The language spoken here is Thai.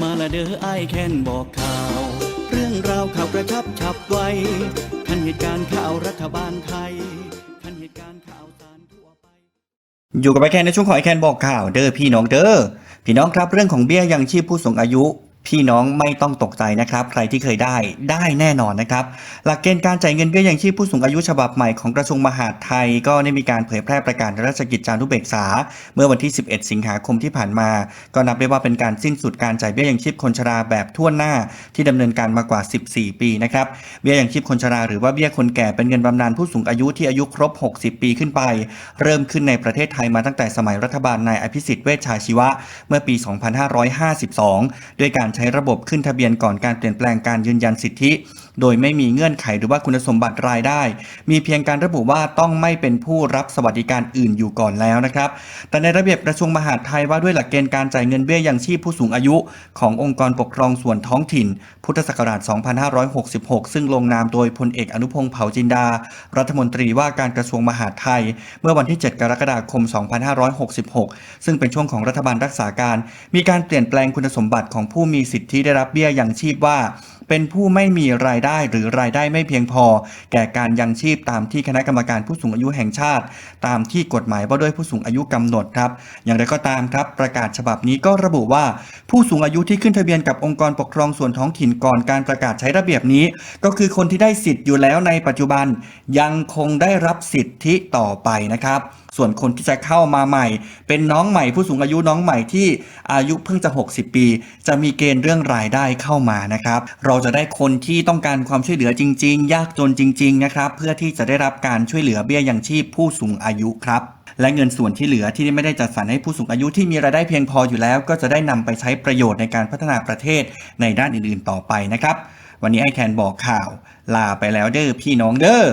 มาละเด้อไอายแค้นบอกข่าว เรื่องราวข่าวกระชับฉับไวทันเหตุการณ์ข่าวรัฐบาลไทยทันเหตุการณ์ข่าวสารทั่วไป อยู่กับไอแคนในช่วงของไอแคนบอกข่าวเด้อพี่น้องเด้อพี่น้องครับเรื่องของเบี้ยยังชีพผู้สูงอายุ พี่น้องไม่ต้องตกใจนะครับ ใครที่เคยได้ได้แน่นอนนะครับ หลักเกณฑ์การจ่ายเงินเบี้ยยังชีพผู้สูงอายุฉบับใหม่ของกระทรวงมหาดไทย ก็ได้มีการเผยแพร่ประกาศราชกิจจานุเบกษา เมื่อวันที่ 11 สิงหาคมที่ผ่านมา ก็นับได้ว่าเป็นการสิ้นสุดการจ่ายเบี้ยยังชีพคนชราแบบทั่วหน้า ที่ดำเนินการมากว่า 14 ปีนะครับเบี้ยยังชีพคนชรา หรือว่าเบี้ยคนแก่เป็นเงินบำนาญผู้สูงอายุที่อายุครบ 60 ปีขึ้นไป เริ่มขึ้นในประเทศไทยมาตั้งแต่สมัยรัฐบาลนายอภิสิทธิ์เวชชาชีวะ เมื่อปี 2552 ด้วยการใช้ระบบขึ้นทะเบียนก่อนการเปลี่ยนแปลงการยืนยันสิทธิโดยไม่มีเงื่อนไขหรือว่าคุณสมบัติรายได้ มีเพียงการระบุว่าต้องไม่เป็นผู้รับสวัสดิการอื่นอยู่ก่อนแล้วนะครับ แต่ในระเบียบกระทรวงมหาดไทยว่าด้วยหลักเกณฑ์การจ่ายเงินเบี้ยยังชีพผู้สูงอายุ ขององค์กรปกครองส่วนท้องถิ่น พุทธศักราช 2566 ซึ่งลงนามโดยพลเอกอนุพงศ์เผ่าจินดา รัฐมนตรีว่าการกระทรวงมหาดไทย เมื่อวันที่ 7 กรกฎาคม 2566 ซึ่งเป็นช่วงของรัฐบาลรักษาการ มีการเปลี่ยนแปลงคุณสมบัติของผู้มีสิทธิได้รับเบี้ยยังชีพว่า เป็นผู้ไม่มีรายได้ หรือรายได้ไม่เพียงพอ แก่การยังชีพตามที่คณะกรรมการผู้สูงอายุแห่งชาติ ตามที่กฎหมายว่าด้วยผู้สูงอายุกำหนดครับ อย่างไรก็ตามครับ ประกาศฉบับนี้ก็ระบุว่า ผู้สูงอายุที่ขึ้นทะเบียนกับองค์กรปกครองส่วนท้องถิ่นก่อนการประกาศใช้ระเบียบนี้ ก็คือคนที่ได้สิทธิ์อยู่แล้วในปัจจุบัน ยังคงได้รับสิทธิต่อไปนะครับส่วนคนที่จะเข้ามาใหม่ เป็นน้องใหม่ผู้สูงอายุน้องใหม่ที่อายุเพิ่งจะ 60 ปี จะมีเกณฑ์เรื่องรายได้เข้ามานะครับ เราจะได้คนที่ต้องการการความช่วยเหลือจริง ๆ ยากจนจริง ๆ นะครับ เพื่อที่จะได้รับการช่วยเหลือเบี้ยยังชีพผู้สูงอายุครับและเงินส่วนที่เหลือที่ไม่ได้จัดสรรให้ผู้สูงอายุที่มีรายได้เพียงพออยู่แล้ว ก็จะได้นำไปใช้ประโยชน์ในการพัฒนาประเทศในด้านอื่นๆต่อไปนะครับ วันนี้ไอแคนบอกข่าว ลาไปแล้วเด้อพี่น้องเด้อ